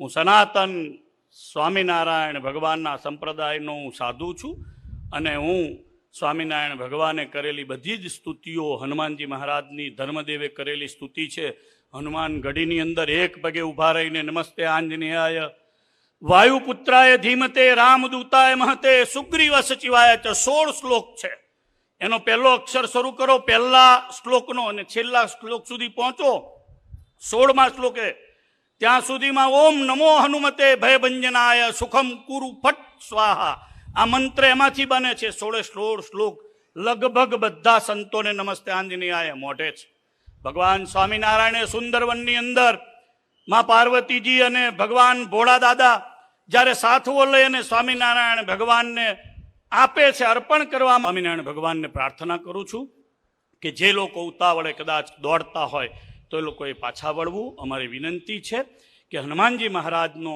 હું સનાતન સ્વામિનારાયણ ભગવાનના સંપ્રદાયનો હું સાધુ છું અને હું સ્વામિનારાયણ ભગવાને કરેલી બધી જ સ્તુતિઓ હનુમાનજી મહારાજની ધર્મદેવે કરેલી સ્તુતિ છે. હનુમાન ગઢીની અંદર એક પગે ઊભા રહીને નમસ્તે આંજનેયાય. વાયુપુત્રાય ધીમતે, રામદૂતાય મહતે સુગ્રીવ સચિવાય છે સોળ શ્લોક છે. એનો પહેલો અક્ષર શરૂ કરો, પહેલા શ્લોકનો અને છેલ્લા શ્લોક સુધી પહોંચો. સોળમાં શ્લોકે ત્યાં સુધીમાં ઓમ નમો હનુમતે ભયભંજનાય સુખમ કુરુ ફટ સ્વાહા. આ મંત્ર એમાંથી બને છે. સોળે સોળ શ્લોક. લગભગ બધા સંતોને નમસ્તે આંજનેયાય મોઢે છે ભગવાન સ્વામિનારાયણે સુંદરવનની અંદરમાં પાર્વતીજી અને ભગવાન ભોળા દાદા જ્યારે સાથવો લઈ અને સ્વામિનારાયણ ભગવાનને આપે છે, અર્પણ કરવા સ્વામિનારાયણ ભગવાનને પ્રાર્થના કરું છું કે જે લોકો ઉતાવળે કદાચ દોડતા હોય તો એ લોકોએ પાછા વળવું. અમારી વિનંતી છે કે હનુમાનજી મહારાજનો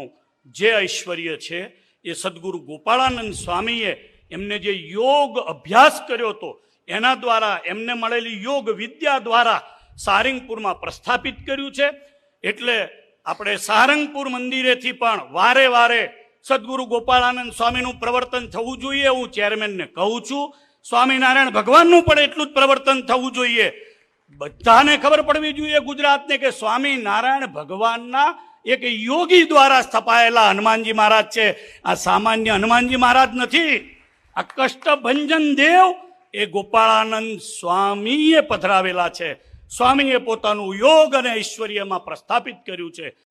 જે ઐશ્વર્ય છે, એ સદગુરુ ગોપાળાનંદ સ્વામીએ એમને જે યોગ અભ્યાસ કર્યો હતો, એના દ્વારા એમને મળેલી યોગ વિદ્યા દ્વારા સારંગપુરમાં પ્રસ્થાપિત કર્યું છે. એટલે આપણે સારંગપુર મંદિરેથી પણ વારે વારે સદગુરુ ગોપાળાનંદ સ્વામીનું પ્રવર્તન થવું જોઈએ. હું ચેરમેનને કહું છું, સ્વામિનારાયણ ભગવાનનું પણ એટલું જ પ્રવર્તન થવું જોઈએ. બધાને ખબર પડવી જોઈએ ગુજરાતને કે સ્વામિનારાયણ ભગવાનના એક યોગી દ્વારા સ્થપાયેલા હનુમાનજી મહારાજ છે. આ સામાન્ય હનુમાનજી મહારાજ નથી. આ કષ્ટભંજન દેવ એ ગોપાળાનંદ સ્વામીએ પધરાવેલા છે. સ્વામીએ પોતાનું યોગ અને ઐશ્વર્યમાં પ્રસ્થાપિત કર્યું છે.